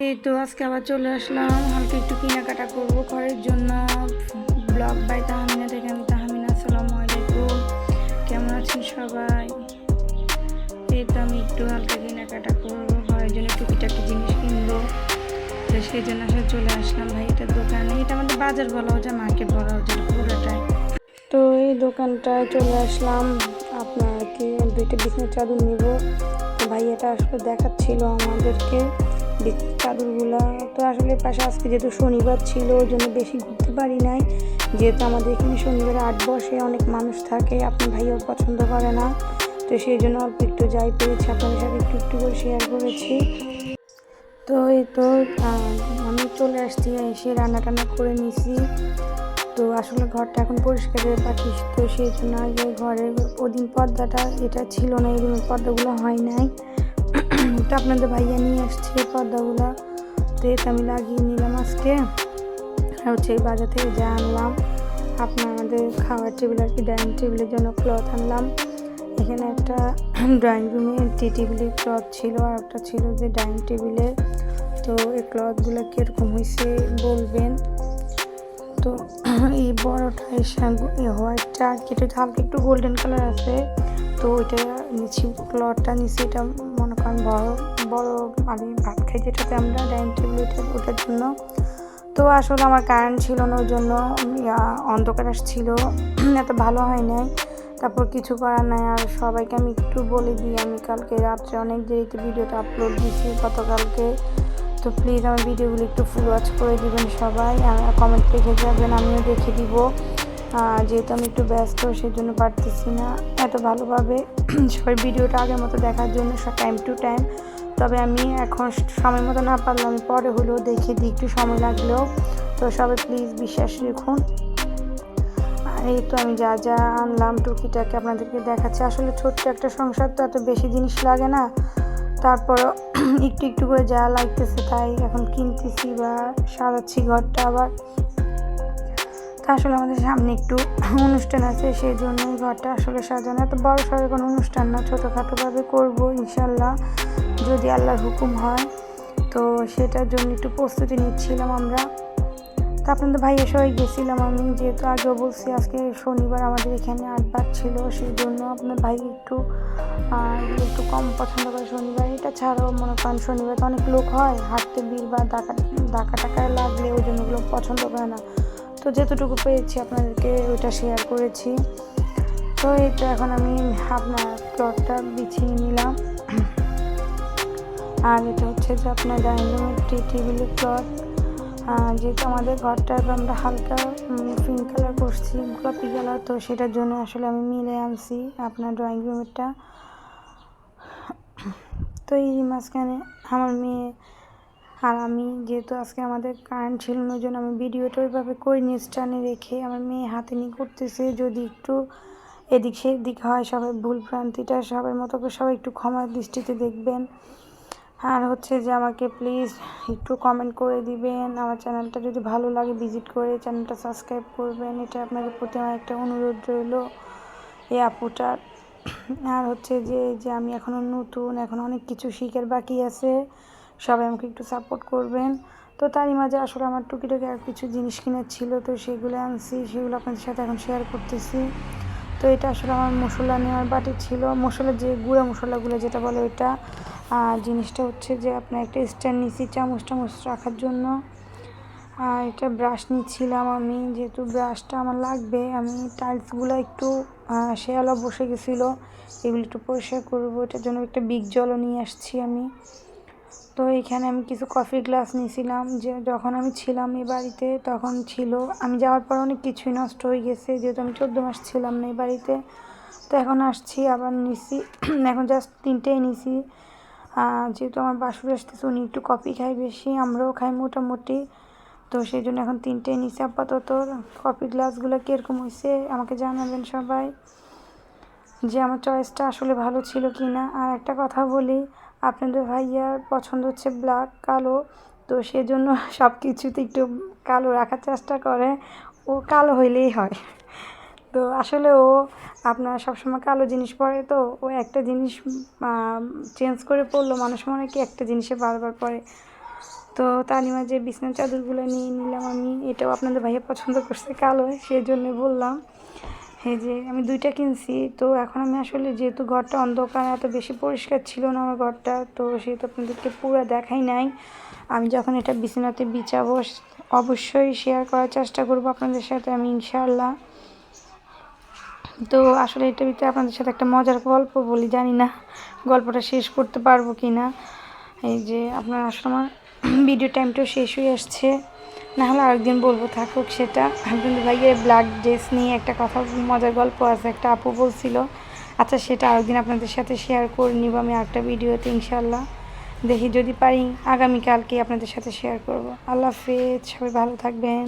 এই তো আজকে আবার চলে আসলাম। হালকা একটু কেনাকাটা করব ঘরের জন্য। ব্লগ বাই তাহমিনা থেকে আমি তাহমিনা, আসসালামু আলাইকুম। কেমন আছেন সবাই? এই তো আমি একটু হালকা কেনাকাটা করব, ঘরের জন্য টুকিটাকি জিনিস কিনবো। তো সেই জন্য আসলে চলে আসলাম ভাই এটা দোকানে। এটা আমাদের বাজার বলা হচ্ছে, মার্কেট বলা হচ্ছে পুরোটাই। তো এই দোকানটায় চলে আসলাম। আপনাকে দুইটা বিছনার চাদর নিব। তো ভাই, এটা আসলে দেখাচ্ছিল আমাদেরকে। চাদরগুলা তো আসলে পাশে আজকে যেহেতু শনিবার ছিল, ওই জন্য বেশি ঘুরতে পারি নাই। যেহেতু আমাদের এখানে শনিবারে আট বসে অনেক মানুষ থাকে আপনার ভাইয়াও পছন্দ করে না। তো সেই জন্য অল্প একটু যাই পেরেছি, আপনাদের সাথে একটু একটু করে শেয়ার করেছি। তো এই তো আমি চলে আসছি, এসে রান্না টান্না করে নিছি। তো আসলে ঘরটা এখন পরিষ্কার করে পাঠিস তো সেই জন্য আগে ঘরের ওদিন পর্দাটা, এটা ছিল না, এই পর্দাগুলো হয় নাই। তো আপনাদের ভাইয়া নিয়ে আসছে পর্দাগুলো। তো এটা আমি লাগিয়ে নিলাম আজকে। আর হচ্ছে এই বাজার থেকে যা আনলাম, আপনার আমাদের খাওয়ার টেবিল আর কি ডাইনিং টেবিলের জন্য ক্লথ আনলাম। এখানে একটা ড্রয়িং রুমে টি টেবিলের ক্লথ ছিল, আর একটা ছিল যে ডাইনিং টেবিলের তো এই ক্লথগুলো কীরকম হয়েছে বলবেন? তো এই বড়টা এই হোয়াইটটা আর কি, এটা হালকা একটু গোল্ডেন কালার আছে। তো ওইটা নিচ্ছি ক্লথটা নিচ্ছি, এটা মনে করেন বড়। বড় আমি ভাত খাই যেটাতে আমরা ডাইনিং টেবিল ওটার জন্য। তো আসলে আমার কারেন্ট ছিল না ওই জন্য অন্ধকার আসছিল। এত ভালো হয় নাই। তারপর কিছু করার নাই আর সবাইকে আমি একটু বলে দিই, আমি কালকে রাত্রে অনেক দেরিতে ভিডিওটা আপলোড দিয়েছি গতকালকে। তো প্লিজ আমার ভিডিওগুলো একটু ফুল ওয়াচ করে দিবেন সবাই। আর কমেন্ট লিখে যাবেন, আমিও দেখে দিব। যেহেতু আমি একটু ব্যস্ত সেই জন্য পারতেছি না এত ভালোভাবে। সবাই ভিডিওটা আগের মতো দেখার জন্য সব টাইম টু টাইম তবে আমি এখন সময় মতো না পারলাম পরে হলেও দেখে দিই একটু সময় লাগলেও। তো সবাই প্লিজ বিশ্বাস রাখুন। এই তো আমি যা যা আনলাম টুকিটাকে আপনাদেরকে দেখাচ্ছি। আসলে ছোট্ট একটা সংসার তো এত বেশি জিনিস লাগে না। তারপরও একটু একটু করে যা লাগতেছে তাই এখন কিনতেছি বা সাজাচ্ছি ঘরটা আবার। তা আসলে আমাদের সামনে একটু অনুষ্ঠান আছে, সেই জন্যই ঘরটা আসলে সাজানো। এত বড় সড়ো কোনো অনুষ্ঠান না, ছোটোখাটোভাবে করব, ইনশাল্লাহ। যদি আল্লাহর হুকুম হয়, তো সেটার জন্য একটু প্রস্তুতি নিচ্ছিলাম আমরা। তা আপনাদের ভাইয়া সবাই গেছিলাম আমি, যেহেতু আগেও বলছি আজকে শনিবার আমাদের এখানে আটবার ছিল সেই জন্য আপনার ভাই একটু একটু কম পছন্দ করে শনিবার। এটা ছাড়াও মনে করেন শনিবার তো অনেক লোক হয়, হাঁটতে ভিড় বা ডাকা ডাকা টাকা লাগলে ওই জন্য ওগুলো পছন্দ করে না। তো যেতটুকু পেয়েছি আপনাদেরকে, ওইটা শেয়ার করেছি। তো তো এখন আমি আপনার প্লটটা বিছিয়ে নিলাম। আর এটা হচ্ছে যে আপনার ডাইনিং রুমের টি টেবিলের প্লট যেহেতু আমাদের ঘরটা আমরা হালকা পিঙ্ক কালার করছি, গোলাপি কালার তো সেটার জন্য আসলে আমি মিলে আনছি আপনার ড্রয়িং রুমেরটা তো এই মাঝখানে আমার মেয়ে আর আমি, যেহেতু আজকে আমাদের কারেন্ট ছিল না জন্য আমি ভিডিওটা ওইভাবে করিনি স্টানে রেখে আমার মেয়ে হাতে নিয়ে করতেছে। যদি একটু এদিক সেদিক হয়, সবাই ভুল ভ্রান্তিটা সবার মতো করে সবাই একটু ক্ষমার দৃষ্টিতে দেখবেন। আর হচ্ছে যে আমাকে প্লিজ একটু কমেন্ট করে দিবেন। আমার চ্যানেলটা যদি ভালো লাগে ভিজিট করে চ্যানেলটা সাবস্ক্রাইব করবেন। এটা আপনাদের প্রতি আমার একটা অনুরোধ রইল এই আপুটার। আর হচ্ছে যে যে আমি এখনও নতুন, এখন অনেক কিছু শিখের বাকি আছে, সবাই আমাকে একটু সাপোর্ট করবেন। তো তারই মাঝে আসলে আমার টুকিটাকি আর কিছু জিনিস কেনার ছিল, তো সেগুলো আনছি, সেগুলো আপনাদের সাথে এখন শেয়ার করতেছি। তো এটা আসলে আমার মশলা নেওয়ার বাটি ছিল। মশলা যে গুঁড়া মশলাগুলো, যেটা বলে ওইটা জিনিসটা হচ্ছে যে আপনার একটা স্ট্যান্ড নিচ্ছি চামচ টামচ রাখার জন্য। আর এটা ব্রাশ নিচ্ছিলাম আমি, যেহেতু ব্রাশটা আমার লাগবে, আমি টাইলসগুলো একটু শেয়ালা বসে গেছিল, এগুলো একটু পরিষ্কার করব, এটার জন্য একটা বিগ জলও নিয়ে আসছি আমি। তো এখানে আমি কিছু কফি গ্লাস নিয়েছিলাম, যে যখন আমি ছিলাম এই বাড়িতে তখন ছিল, আমি যাওয়ার পর অনেক কিছুই নষ্ট হয়ে গেছে, যেহেতু আমি চোদ্দ মাস ছিলাম না এই বাড়িতে। তো এখন আসছি, আবার নিছি, এখন জাস্ট তিনটেই নিছি। যেহেতু আমার বাসুর আসতেছে, উনি একটু কফি খাই বেশি, আমরাও খাই মোটামুটি। তো সেই জন্য এখন তিনটে নিছি। আপাতত কফি গ্লাসগুলো কীরকম হয়েছে আমাকে জানাবেন সবাই যে আমার চয়েসটা আসলে ভালো ছিল কি না আর একটা কথা বলি, আপনাদের ভাইয়ার পছন্দ হচ্ছে ব্ল্যাক, কালো। তো সেজন্য সব কিছুতে একটু কালো রাখার চেষ্টা করে। ও কালো হইলেই হয়। তো আসলে ও আপনার সবসময় কালো জিনিস পরে, তো ও একটা জিনিস চেঞ্জ করে পড়ল, মানুষ মনে কি একটা জিনিসে বারবার পরে। তো তালিমা যে বিছনার চাদরগুলো নিয়ে নিলাম আমি, এটাও আপনাদের ভাইয়া পছন্দ করছে কালো সেই জন্য বললাম। এই যে আমি দুইটা কিনছি, তো এখন আমি আসলে যেহেতু ঘরটা অন্ধকার, এত বেশি পরিষ্কার ছিল না আমার ঘরটা, তো সেহেতু আপনাদেরকে পুরো দেখাই নাই। আমি যখন এটা বিছানাতে বিছাবো, অবশ্যই শেয়ার করার চেষ্টা করব আপনাদের সাথে আমি, ইনশাআল্লাহ। তো আসলে এটার ভিতরে আপনাদের সাথে একটা মজার গল্প বলি, জানি না গল্পটা শেষ করতে পারব কি না এই যে আপনার আসলে আমার ভিডিও টাইমটাও শেষ হয়ে আসছে। না হলে আরেকদিন বলব থাকুক সেটা। আপনাদের ভাইয়ের ব্ল্যাক ড্রেস নিয়ে একটা কথা, মজার গল্প আছে, একটা আপু বলছিল। আচ্ছা সেটা আরেকদিন আপনাদের সাথে শেয়ার করে নিব আমি একটা ভিডিওতে ইনশাল্লাহ দেখি যদি পারি আগামীকালকে আপনাদের সাথে শেয়ার করব। আল্লাহ হাফেজ, সবাই ভালো থাকবেন।